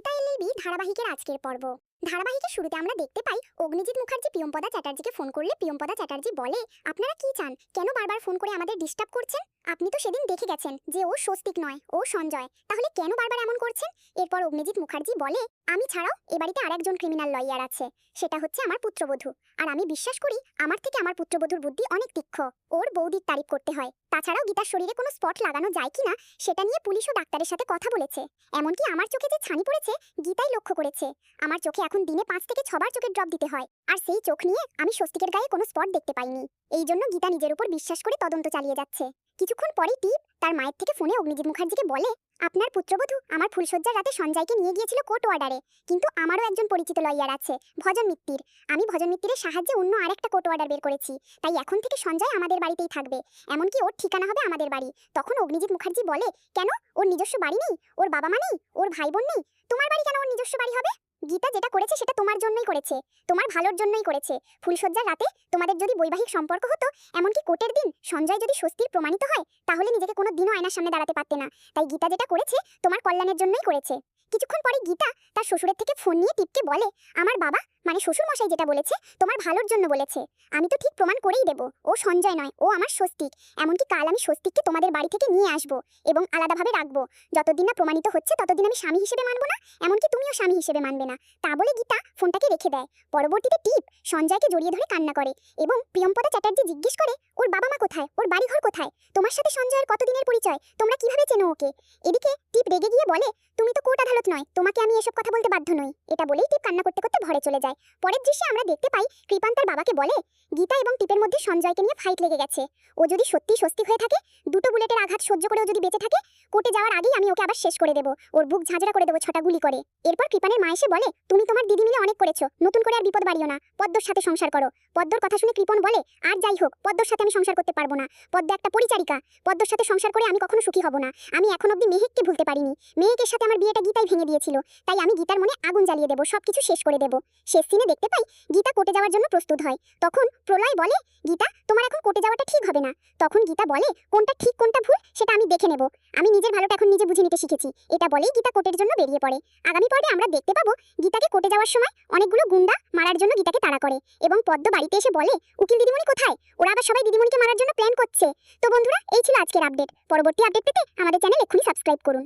Gita LLB ধারাবাহিকের আজকের পর্ব। ধারাবাহিকের শুরুতে আমরা দেখতে পাই অগ্নিজিৎ মুখার্জি প্রিয়ম্পদা চ্যাটার্জিকে ফোন করলে প্রিয়ম্পদা চ্যাটার্জি বলে, আপনারা কি চান? কেন বারবার ফোন করে আমাদের ডিস্টার্ব করছেন? আপনি তো সেদিন দেখে গেছেন যে ও স্বস্তিক নয়, ও সঞ্জয়। তাহলে কেন বারবার এমন করছেন? এরপর অগ্নিজিৎ মুখার্জি বলে, আমি ছাড়াও এ বাড়িতে আরেকজন ক্রিমিনাল লয়ার আছে। সেটা হচ্ছে আমার পুত্রবধূ। আর আমি বিশ্বাস করি আমার থেকে আমার পুত্রবধূর বুদ্ধি অনেক তীক্ষ্ণ। ওর বৌদির তারিফ করতে হয়। তাছাড়াও গীতার শরীরে কোনো স্পট লাগানো যায় কিনা সেটা নিয়ে পুলিশ ও ডাক্তারের সাথে কথা বলেছে। এমনকি আমার চোখে যে ছানি পড়েছে, গীতাই লক্ষ্য করেছে। আমার চোখে এখন দিনে পাঁচ থেকে ছবার চোখের ড্রপ দিতে হয়। আর সেই চোখ নিয়ে আমি স্বস্তিকের গায়ে কোনো স্পট দেখতে পাইনি। এই জন্য গীতা নিজের উপর বিশ্বাস করে তদন্ত চালিয়ে যাচ্ছে। কিছুক্ষণ পরেই টিপ তার মায়ের থেকে ফোনে অগ্নিজিৎ মুখার্জিকে বলে, আপনার পুত্রবধূ আমার ফুলশয্যার রাতে সঞ্জয়কে নিয়ে গিয়েছিল কোর্ট অর্ডারে, কিন্তু আমারও একজন পরিচিত লয়ার আছে, ভজন মিত্তির। আমি ভজন মিত্তিরের সাহায্যে অন্য আরেকটা কোর্ট অর্ডার বের করেছি। তাই এখন থেকে সঞ্জয় আমাদের বাড়িতেই থাকবে। এমনকি ওর ঠিকানা হবে আমাদের বাড়ি। তখন অগ্নিজিৎ মুখার্জি বলে, কেন? ওর নিজস্ব বাড়ি নেই? ওর বাবা মা নেই? ওর ভাই বোন নেই? তোমার বাড়ি কেন ওর নিজস্ব বাড়ি হবে? গীতা যেটা করেছে সেটা তোমার জন্যই করেছে, তোমার ভালোর জন্যই করেছে। ফুলশয্যার রাতে তোমাদের যদি বৈবাহিক সম্পর্ক হতো, এমনকি কোটের দিন সঞ্জয় যদি স্বস্তির প্রমাণিত হয়, তাহলে নিজেকে কোনো দিনও আয়নার সামনে দাঁড়াতে পারতে না। তাই গীতা যেটা করেছে, তোমার কল্যাণের জন্যই করেছে। কিছুক্ষণ পরে গীতা তার শ্বশুরের থেকে ফোন নিয়ে টিপকে বলে, আমার বাবা মানে শ্বশুর মশাই যেটা বলেছে, তোমার ভালোর জন্য বলেছে। আমি তো ঠিক প্রমাণ করেই দেব। ও সঞ্জয় নয়, ও আমার স্বস্তিক। এমনকি কাল আমি স্বস্তিককে তোমাদের বাড়ি থেকে নিয়ে আসব এবং আলাদাভাবে রাখব। যতদিন না প্রমাণিত হচ্ছে, ততদিন আমি স্বামী হিসেবে মানবো না, এমনকি তুমিও স্বামী হিসেবে মানবে না। তা বলে গীতা ফোনটাকে রেখে দেয়। পরবর্তীতে টিপ সঞ্জয়কে জড়িয়ে ধরে কান্না করে এবং প্রিয়ম্পদা চ্যাটার্জি জিজ্ঞেস করে, ওর বাবা মা কোথায়? ওর বাড়িঘর কোথায়? তোমার সাথে সঞ্জয়ের কতদিনের পরিচয়? তোমরা কীভাবে চেনো ওকে? এদিকে টিপ রেগে গিয়ে বলে, তুমি তো কোর্ট আদালত নয়, তোমাকে আমি এসব কথা বলতে বাধ্য নই। এটা বলেই টিপ কান্না করতে করতে ঘরে চলে যায়। পরের দৃশ্যে আমরা দেখতে পাই কৃপান তার বাবাকে বলে, গীতা এবং টিপের মধ্যে সঞ্জয়কে নিয়ে ফাইট লেগে গেছে। ও যদি সত্যি স্বস্তি হয়ে থাকে, দুটো বুলেটের আঘাত সহ্য করেও যদি বেঁচে থাকে, কোর্টে যাওয়ার আগেই আমি ওকে আবার শেষ করে দেবো। ওর বুক ঝাঁঝরা করে দেবো ছটা গুলি করে। এরপর কৃপানের মা এসে বলে, তুমি তোমার দিদি অনেক করেছ। নতুন করে আর বিপদ বাড়িও না। পদ্মর সাথে সংসার করো। পদ্মর কথা শুনে কৃপন বলে, আর যাই হোক, পদ্মর সাথে আমি সংসার করতে পারব না। পদ্ম একটা পরিচারিকা। পদ্মর সাথে সংসার করে আমি কখনো সুখী হব না। আমি এখন অব্দি মেহেককে ভুলতে পারিনি। মেহেকের সাথে আমার বিয়েটা গীতাই ভেঙে দিয়েছিল। তাই আমি গীতার মনে আগুন জ্বালিয়ে দেবো, সবকিছু শেষ করে দেবো। শেষ সিনে দেখতে পাই, গীতা কোর্টে যাওয়ার জন্য প্রস্তুত হয়। তখন প্রলয় বলে, গীতা, তোমার এখন কোর্টে যাওয়াটা ঠিক হবে না। তখন গীতা বলে, কোনটা ঠিক, কোনটা ভুল, সেটা আমি দেখে নেব। আমি নিজের ভালোটা এখন নিজে বুঝে নিতে শিখেছি। এটা বলেই গীতা কোটের জন্য বেরিয়ে পড়ে। আগামী পর্বে আমরা দেখতে পাবো গীতাকে কোটে যাওয়ার সময় অনেকগুলো গুন্ডা মারার জন্য গীতাকে তাড়া করে এবং পদ্ম বাড়িতে এসে বলে, উকিল দিদিমণি কোথায়? ওরা আবার সবাই দিদিমণিকে মারার জন্য প্ল্যান করছে। তো বন্ধুরা, এই ছিল আজকের আপডেট পরবর্তী আপডেট পেতে আমাদের চ্যানেল এক্ষুনি সাবস্ক্রাইব করুন।